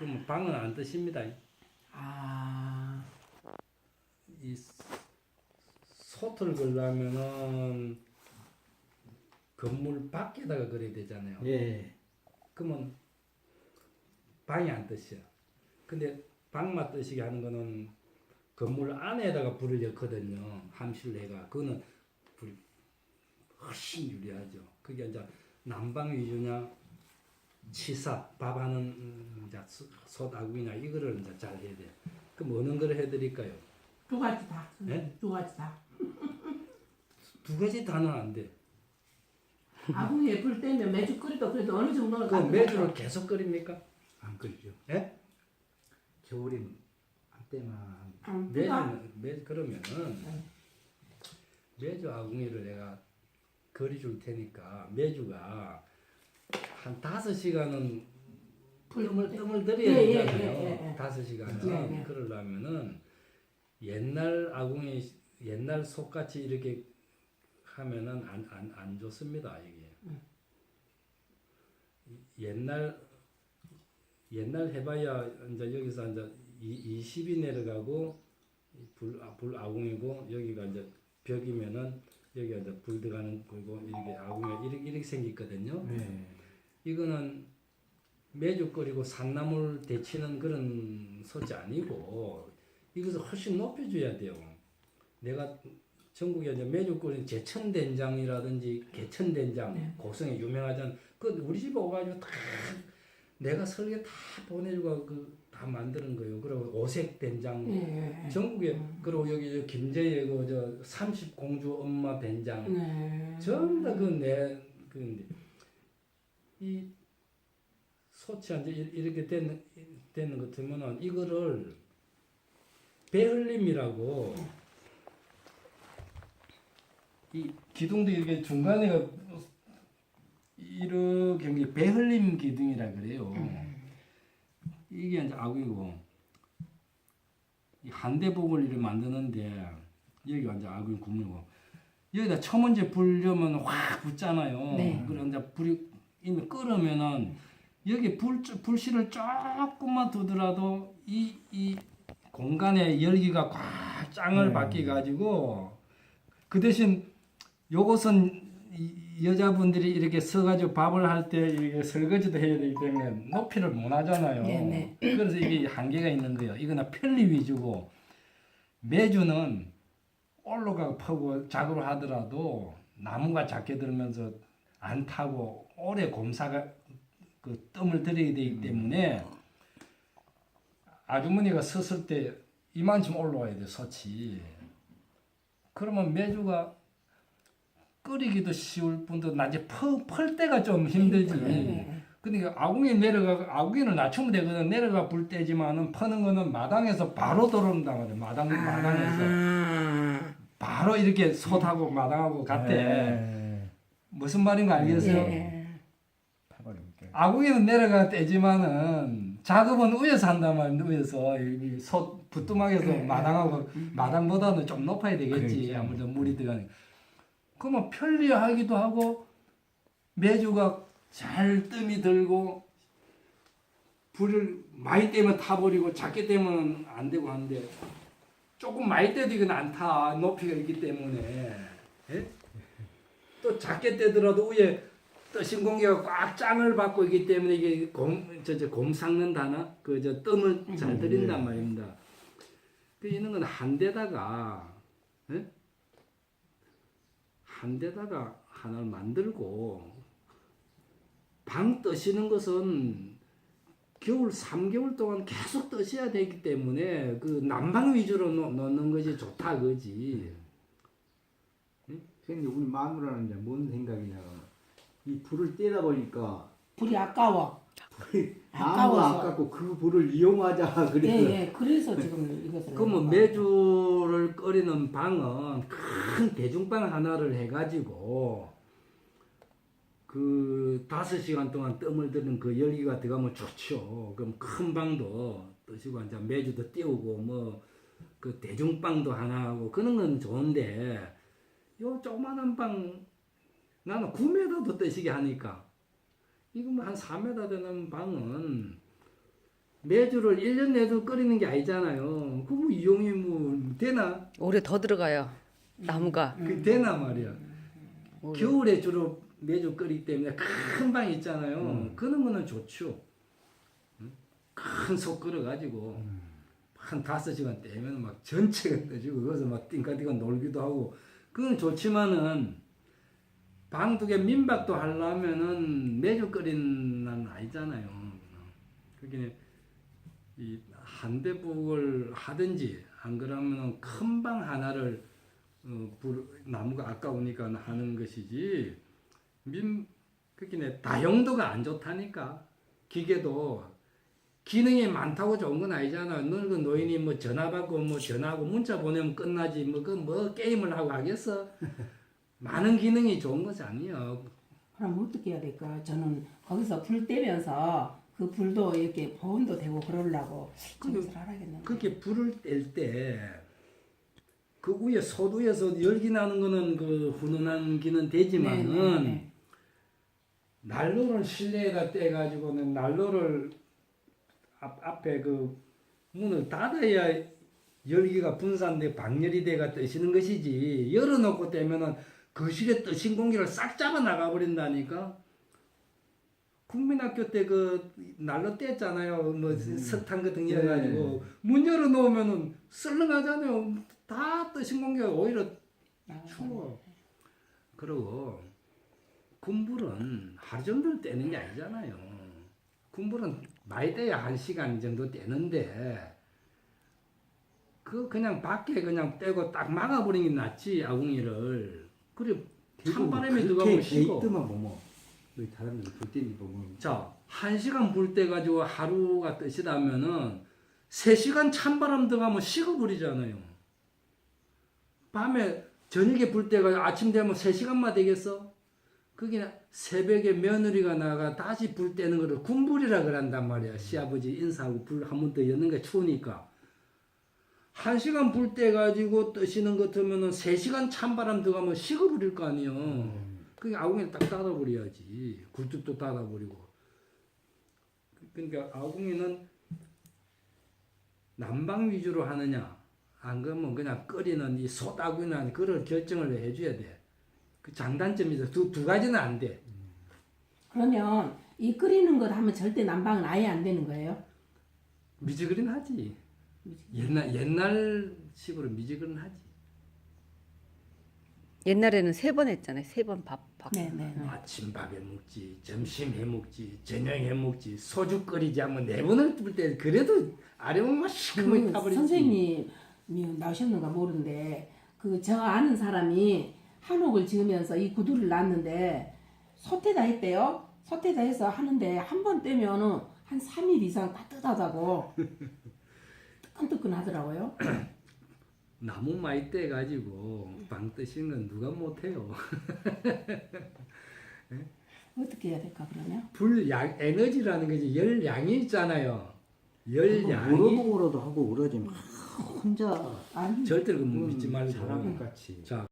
그럼 방은 안 뜨십니다. 아, 이 소틀 걸려면은 건물 밖에다가 그려야 되잖아요. 예. 그러면 방이 안 뜨셔. 근데 방만 뜨시게 하는 거는 건물 안에다가 불을 넣거든요. 함실내가 그거는 불 훨씬 유리하죠. 그게 이제 난방 위주냐 치사 밥하는 음, 이제 소- 소다구이나 이거를 이제 잘 해야 돼요. 그럼 어느 걸 해드릴까요? 두 가지 다. 네? 두 가지 다. 두 가지 다는 안 돼. 아궁이 예쁠 때면 매주 끓여도 그래도 어느 정도는 그 가끔 매주를. 계속 끓입니까? 안 끓죠. 예? 겨울엔 한 때만 음, 매주 매 그러면은 네. 매주 아궁이를 내가 그려줄 테니까 매주가 한 다섯 시간은 뜸을 뜸을 들여야 예, 예, 되잖아요. 예, 예, 예. 다섯 시간은 예, 예. 그러려면은 옛날 아궁이 옛날 속같이 이렇게 하면은 안 안 안 좋습니다 이게. 음. 이- 옛날 옛날 해봐야 이제 여기서 이제 이 20이 내려가고 이 불, 아, 불 아궁이고 여기가 이제 벽이면은 여기가 이제 불 들어가는 거고 이렇게 아궁이가 이렇게, 이렇게 생겼거든요. 네. 이거는 매주 끓이고 산나물 데치는 그런 소지 아니고 이것을 훨씬 높여줘야 돼요. 내가 전국에 이제 매주 끓인 제천 된장이라든지 개천 된장 네. 고성에 유명하잖아. 그 우리 집에 오가지고 다 내가 설계 다 보내주고 그 다 만드는 거예요. 그리고 오색 된장 예. 전국에 음. 그리고 여기 저 김제의 그저 삼십 공주 엄마 된장 네. 전부 다그내 그인데 이 소치 이제 이- 이렇게 되는 되는 것 같으면은 이거를 배흘림이라고 이 기둥도 이렇게 중간에 이렇게 배흘림 기둥이라 그래요. 이게 이제 이 한대복을 이렇게 만드는데 여기가 이제 아궁이 구멍이고 여기다 처먼저 불려면 확 붙잖아요. 네. 그래 이제 불이 이미 끓으면은 여기 불 불씨를 조금만 두더라도 이 이 공간에 열기가 꽉 짱을 네. 받게 가지고 그 대신 요것은 이 여자분들이 이렇게 서가지고 밥을 할 때 이게 설거지도 해야 되기 때문에 높이를 못 하잖아요. 네, 그래서 이게 한계가 있는 거예요. 이거는 편리 위주고 매주는 올라가고 퍼고 작업을 하더라도 나무가 작게 들면서 안 타고 오래 곰사가 그 뜸을 들여야 되기 때문에 아주머니가 섰을 때 이만큼 올라와야 돼 서치. 그러면 매주가 끓이기도 쉬울 뿐도 낮에 퍼, 펄 때가 좀 힘들지. 네. 그러니까 아궁이 내려가 아궁이는 낮추면 되거든 내려가 불 때지만은 퍼는 거는 마당에서 바로 들어온단 말이야 마당 마당에서 아, 바로 이렇게 솥하고 마당하고 같아 네. 무슨 말인가 알겠어요? 예. 파버리니까. 아궁이는 내려가 때지만은 작업은 위에서 한단 말이야 위에서 솥 부뚜막에서 네. 마당하고 마당보다는 좀 높아야 되겠지 그렇죠. 아무래도 물이 들어가니까 그러면 편리하기도 하고 매주가 잘 뜸이 들고 불을 많이 떼면 타버리고 작게 떼면 안 되고 하는데 조금 많이 떼도 이건 안 타 높이가 있기 때문에 예? 또 작게 떼더라도 위에 뜨신 공기가 꽉 짱을 받고 있기 때문에 이게 곰 저 저 곰 삭는다나 그 저 뜸을 잘 들인단 말입니다. 그 이런 건 한 대다가 예? 한 대다가 하나를 만들고 방 뜨시는 것은 겨울 3개월 동안 계속 뜨셔야 되기 때문에 그 난방 위주로 놓, 놓는 것이 좋다 그지. 선생님 우리 마누라는 이제 뭔 생각이냐 이 불을 떼다 보니까 불이 아까워. 나무가 아까워서. 아깝고 그 불을 이용하자 그래서 예, 예. 그래서 지금 이것을. 그러면 매주 를 끓이는 방은 큰 대중방 하나를 해가지고 그 다섯 시간 동안 뜸을 들은 그 열기가 들어가면 좋죠. 그럼 큰 방도 뜨시고 이제 매주도 띄우고 뭐 그 대중방도 하나 하고 그런 건 좋은데 요 조그마한 방 나는 9m도 뜨시게 하니까 이거 뭐 한 4m 되는 방은 매주를 1년 내도 끓이는 게 아니잖아요. 그뭐 이용이 뭐 되나? 올해 더 들어가요. 나무가. 그 되나 말이야. 올해. 겨울에 주로 매주 끓이기 때문에 큰 방 있잖아요. 그런 거는 좋죠. 큰속 끓여가지고 한 다섯 시간 떼면 막 전체가 떠지고 거기서 막 띵까띵까 놀기도 하고 그건 좋지만은 방두개 민박도 하려면은 매주 끓이는 난 아니잖아요. 그게 이 한대북을 하든지 안 그러면은 큰방 하나를 어, 불, 나무가 아까우니까 하는 것이지 민 그게 다용도가 안 좋다니까 기계도 기능이 많다고 좋은 건 아니잖아. 늙은 노인이 뭐 전화 받고 뭐 전화하고 문자 보내면 끝나지 뭐 그뭐 게임을 하고 하겠어. 많은 기능이 좋은 것이 아니야. 그럼 어떻게 해야 될까? 저는 거기서 불 떼면서 그 불도 이렇게 보온도 되고 그러려고 저기서 하라겠는데. 그렇게 불을 뗄 때 그 위에 소두에서 열기 나는 거는 그 훈훈한 기는 되지만은 네, 네, 네. 난로를 실내에다 떼가지고는 난로를 앞, 앞에 그 문을 닫아야 열기가 분산돼 방열이 돼가 뜨시는 것이지 열어놓고 떼면은 거실에 뜨신 공기를 싹 잡아 나가 버린다니까 국민학교 때그 난로 뗐잖아요 뭐 석탄 같은 거 네. 가지고 문 열어 놓으면은 썰렁하잖아요 다 뜨신 공기가 오히려 추워 그리고 군불은 하루 종일 떼는 게 아니잖아요. 군불은 많이 떼야 한 시간 정도 떼는데 그 그냥 밖에 그냥 떼고 딱 막아버리는 게 낫지 아궁이를. 찬바람이 들어가고 쉬고. 에이트만 보면 여기 다른 데 불때리 보면 자, 한 시간 불 때 가지고 하루가 뜻이라면은 세 시간 찬바람 들어가면 식어버리잖아요. 밤에 저녁에 불 때가 아침 되면 세 시간만 되겠어? 그게 새벽에 며느리가 나가 다시 불 때는 거를 군불이라 그런단 말이야. 시아버지 인사하고 불 한 번 더 여는 게 추우니까. 한 시간 불 때 가지고 뜨시는 것 같으면은 세 시간 찬바람 들어가면 식어버릴 거 아니에요. 그게 아궁이를 딱 닫아버려야지. 굴뚝도 닫아버리고. 그러니까 아궁이는 난방 위주로 하느냐, 안 그러면 그냥 끓이는 이 소다구나 그걸 결정을 해줘야 돼. 그 장단점이 있어. 두, 두 가지는 안 돼. 그러면 이 끓이는 것 하면 절대 난방은 아예 안 되는 거예요? 미지근은 하지. 옛날 옛날 식으로 미지근은 하지. 옛날에는 세 번 했잖아요. 세 번 밥. 밥. 네, 네. 아침 밥에 먹지, 점심 해 먹지, 저녁 해 먹지, 소주 끓이지 하면 네 번을 뜰때 그래도 아래만 시커멓게 그 타버리지. 선생님이 나오셨는가 모르는데 그 저 아는 사람이 한옥을 지으면서 이 구두를 놨는데 소태다 했대요. 소태다 해서 하는데 한 번 떼면은 한 3일 이상 따뜻하다고 뜨끈뜨끈 하더라고요. 나무 많이 떼 가지고 방 뜨시는 건 누가 못해요. 어떻게 해야 될까 그러면? 불양 에너지라는 것이 열량이 있잖아요. 열량이 물어보고라도 하고 그러지 막 혼자 아니 절대로 그 믿지 말고 것 같이 자